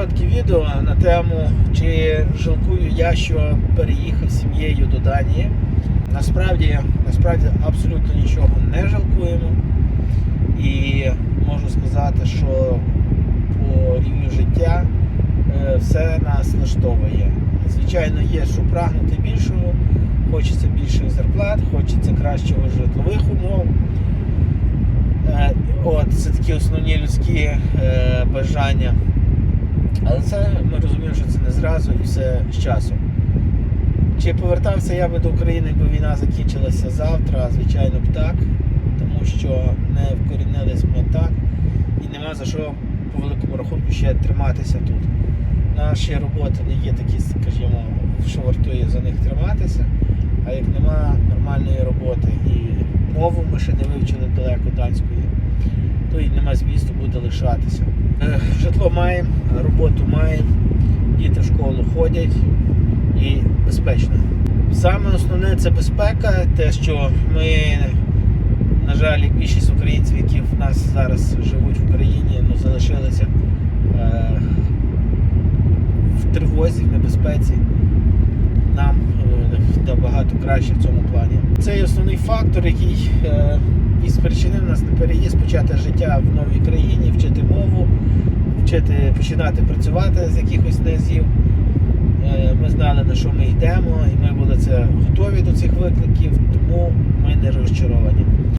коротке відео на тему, чи жалкую я, що переїхав з сім'єю до Данії. Насправді, насправді абсолютно нічого не жалкуємо. І можу сказати, що по рівню життя е, все нас влаштовує. Звичайно, є, що прагнути більшого, хочеться більших зарплат, хочеться кращого житлових умов. Е, От, це такі основні людські е, бажання. Але це ми розуміємо, що це не зразу і все з часом. Чи повертався я би до України, якби війна закінчилася завтра? Звичайно б так, тому що не вкорінились ми так і нема за що по великому рахунку ще триматися тут. Наші роботи не є такі, скажімо, що вартує за них триматися. А як нема нормальної роботи і мову ми ще не вивчили далеко данської, то і нема буде лишатися. Е, Житло маємо, роботу маємо, діти в школу ходять і безпечно. Саме основне це безпека, те, що ми, на жаль, більшість українців, які в нас зараз живуть в Україні, ну, залишилися е, в тривозі, в небезпеці. Нам е, набагато краще в цьому плані. Це є основний фактор, який е, і спричинив нас на переїзд, почати життя в новій країні, вчити мову, вчити починати працювати з якихось низів. Е, Ми знали, на що ми йдемо, і ми були це готові до цих викликів,